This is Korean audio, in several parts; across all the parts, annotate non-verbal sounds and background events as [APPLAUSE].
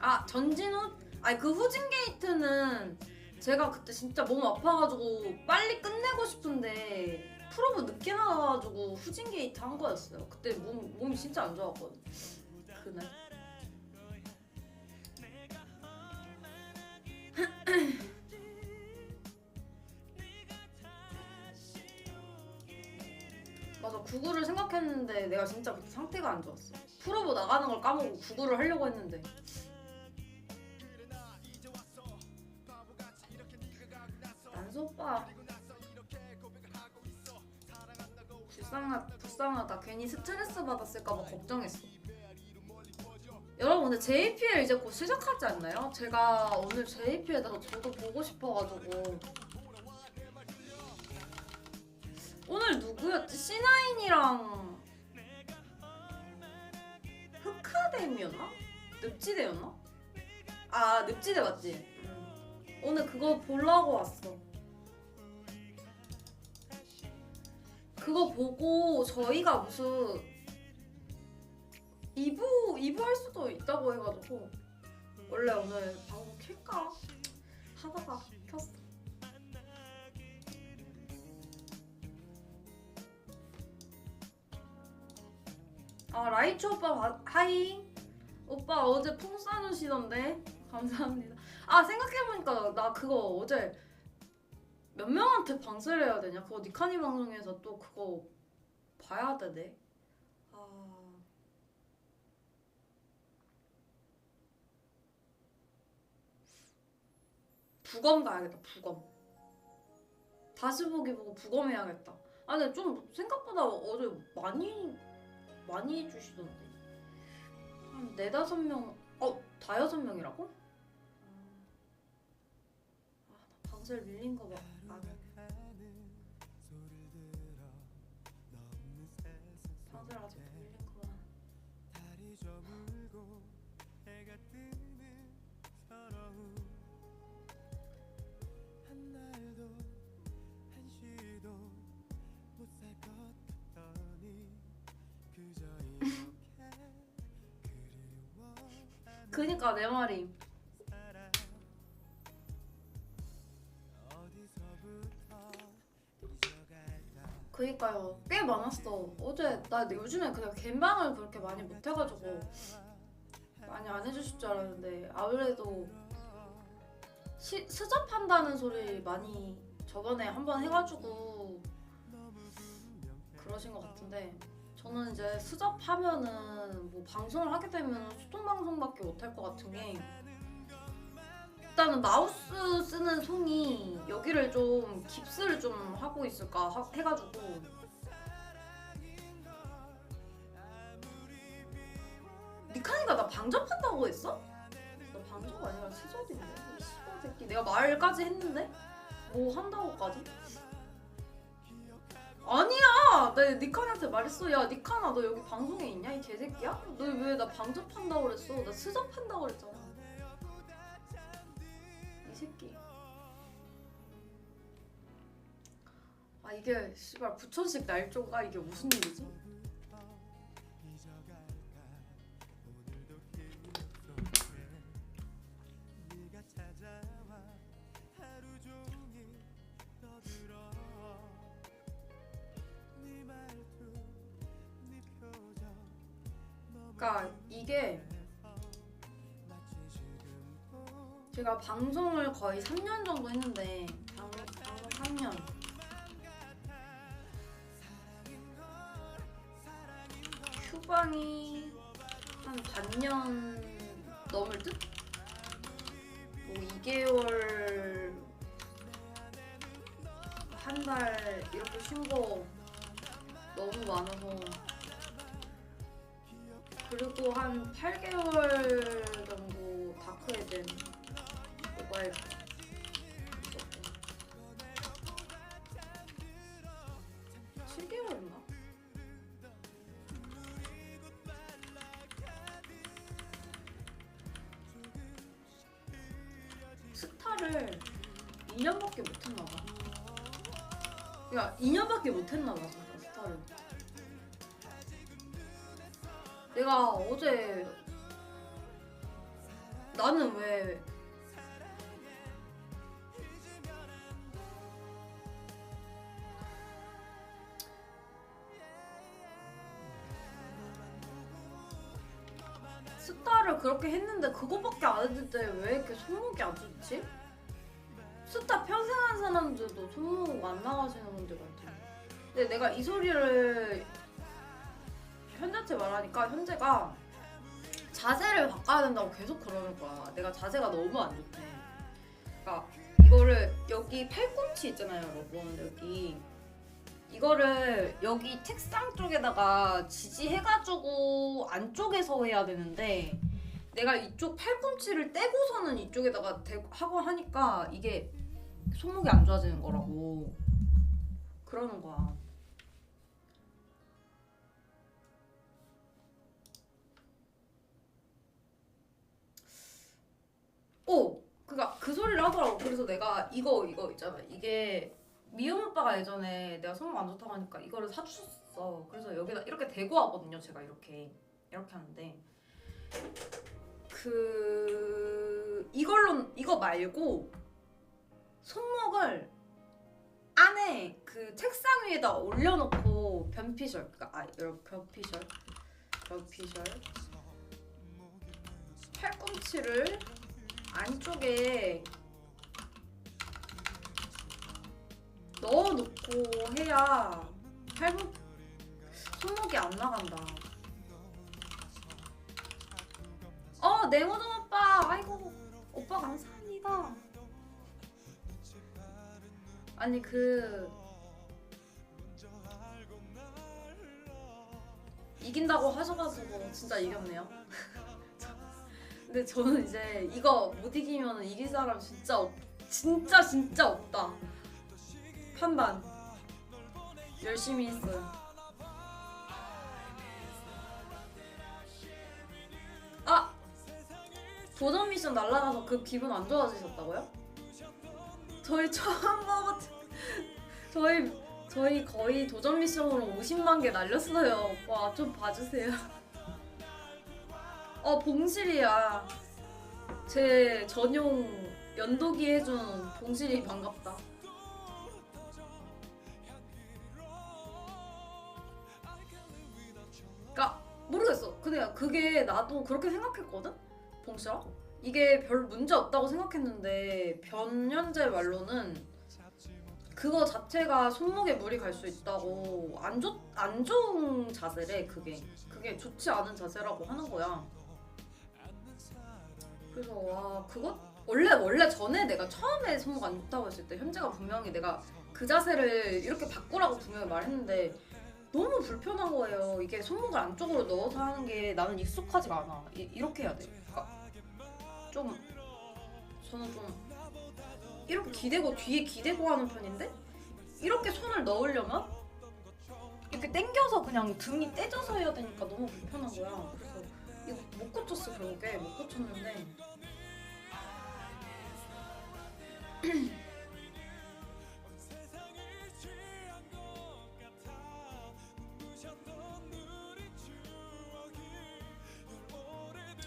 아 전진우? 아니 그 후진 게이트는 제가 그때 진짜 몸 아파가지고 빨리 끝내고 싶은데 프로브 늦게 나와가지고 후진 게이트 한 거였어요. 그때 몸 몸이 진짜 안 좋았거든. 그날. [CLEARS THROAT] 맞아 구구를 생각했는데 내가 진짜 그때 상태가 안 좋았어. 프로브 나가는 걸 까먹고 구구를 하려고 했는데 난소 오빠 불쌍하, 불쌍하다 괜히 스트레스 받았을까봐 걱정했어 여러분 근데 JPL 이제 곧 시작하지 않나요? 제가 오늘 JPL에다가 저도 보고 싶어가지고 오늘 누구였지? C9이랑 흑카데미였나? 늪지대였나? 아 늪지대 맞지? 음. 오늘 그거 보려고 왔어 그거 보고 저희가 무슨 2부 2부 할 수도 있다고 해가지고 원래 오늘 방송 킬까 하다가 켰어. 아 라이츠 오빠 바- 하이. 오빠 어제 풍 쏴주시던데? 감사합니다. 아 생각해보니까 나 그거 어제 몇 명한테 방세를 해야 되냐? 그거 니카니 방송에서 또 그거 봐야 되네. 아. 부검 가야겠다 부검. 다시 보기 보고 부검 해야겠다. 아 근데 좀 생각보다 어제 많이 많이 해주시던데. 한 네다섯 명 어? 다여섯 명이라고? 아, 나 방셀 밀린 거 봐. 아, 방셀 아직 밀린 뜨는 서러움 한 날도 한 시도 못 살 것 같더니 그저 이렇게 그리워하는 그니까 내 말이 그니까요. 꽤 많았어. 어제 나 요즘에 그냥 갬방을 그렇게 많이 못 해가지고 많이 안 해주실 줄 알았는데 아무래도 시, 스접한다는 소리 많이 저번에 한번 해가지고 그러신 것 같은데 저는 이제 수접하면은 뭐 방송을 하게 되면 소통 방송밖에 못 할 것 같은 게 일단은 마우스 쓰는 손이 여기를 좀 깁스를 좀 하고 있을까 하- 해가지고. 니카니가 나 방접한다고 했어? 나 방접 아니라 수접인데? 이 씨발 새끼. 내가 말까지 했는데? 뭐 한다고까지? 아니야! 나 니카니한테 말했어. 야 니카나 너 여기 방송에 있냐 이 개새끼야? 너 왜 나 방접한다고 그랬어? 나 수접한다고 그랬잖아 아 이게 씨발 부천식 날조가 이게 무슨 일이지? 그러니까 제가 방송을 거의 3년 정도 했는데 방, 방송 3년 휴방이 한 반년 넘을 듯? 뭐 2개월 한 달 이렇게 쉰 거 너무 많아서 그리고 한 8개월 정도 다크에덴 모바일 2년밖에 못했나 봐 야 2년밖에 못했나 봐 진짜 스타를 내가 어제 나는 왜 스타를 그렇게 했는데 그거밖에 안 했는데 왜 이렇게 손목이 안 좋지? 스타 평생 한 사람들도 손목 안 나가시는 분들 많던데 근데 내가 이 소리를 현재한테 말하니까 현재가 자세를 바꿔야 된다고 계속 그러는 거야. 내가 자세가 너무 안 좋대. 그러니까 이거를 여기 팔꿈치 있잖아요, 여러분. 여기 이거를 여기 책상 쪽에다가 지지해가지고 안쪽에서 해야 되는데 내가 이쪽 팔꿈치를 떼고서는 이쪽에다가 대고 하고 하니까 이게 손목이 안 좋아지는 거라고 그러는 거야. 오! 그니까 그 소리를 하더라고. 그래서 내가 이거 이거 있잖아. 이게 미움 오빠가 예전에 내가 손목 안 좋다고 하니까 이거를 사주셨어. 그래서 여기다 이렇게 대고 하거든요. 제가 이렇게 이렇게 하는데 그 이걸로 이거 말고 손목을 안에 그 책상 위에다 올려놓고 변피셜 그러니까 아 변피셜 변피셜 팔꿈치를 안쪽에 넣어놓고 해야 팔목 손목이 안 나간다. 네모동 오빠 아이고 오빠 감사합니다. 아니 그 이긴다고 하셔가지고 진짜 이겼네요. [LAUGHS] 근데 저는 이제 이거 못 이기면 이길 사람 진짜 없, 진짜 진짜 없다. 판단 열심히 했어요. 도전 미션 날라가서 그 기분 안 좋아지셨다고요? 저희 처음 먹었 저희 저희 거의 도전 미션으로 50만 개 날렸어요. 와좀 봐주세요. 어 봉실이야. 제 전용 연도기 해준 봉실이 반갑다. 그니까 모르겠어. 근데 그게 나도 그렇게 생각했거든. 봉실아. 이게 별 문제 없다고 생각했는데 변현재 말로는 그거 자체가 손목에 물이 갈 수 있다고 안, 좋, 안 좋은 자세래 그게. 그게 좋지 않은 자세라고 하는 거야. 그래서 와 그거 원래 원래 전에 내가 처음에 손목 안 좋다고 했을 때 현재가 분명히 내가 그 자세를 이렇게 바꾸라고 분명히 말했는데 너무 불편한 거예요. 이게 손목을 안쪽으로 넣어서 하는 게 나는 익숙하지가 않아. 이, 이렇게 해야 돼 좀 저는 좀 이렇게 기대고 뒤에 기대고 하는 편인데? 이렇게 손을 넣으려면 이렇게 당겨서 그냥 등이 떼져서 해야 되니까 너무 불편한 거야. 그래서 이거 못 고쳤어 결국에. 못 고쳤는데 [CLEARS THROAT]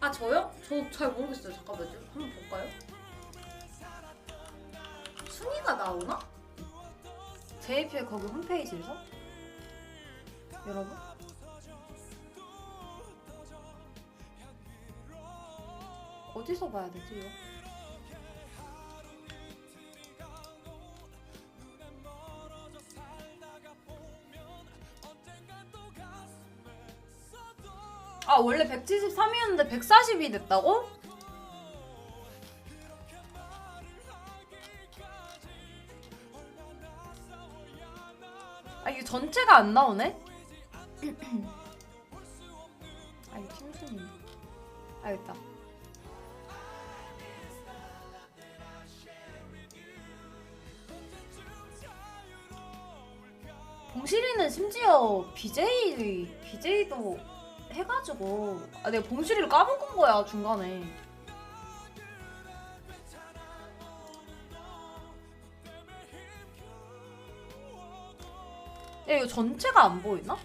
아 저요? 저 잘 모르겠어요. 잠깐만요. 한번 볼까요? 순위가 나오나? JPL 거기 홈페이지에서? 여러분? 어디서 봐야 되지 이거? 아 원래 173이었는데 140이 됐다고? 아 이게 전체가 안 나오네? 아 이거 킹순이 아 있다 봉실이는 심지어 BJ BJ도 해가지고 아 내가 봉실이를 까먹은 거야 중간에 야 이거 전체가 안 보이나?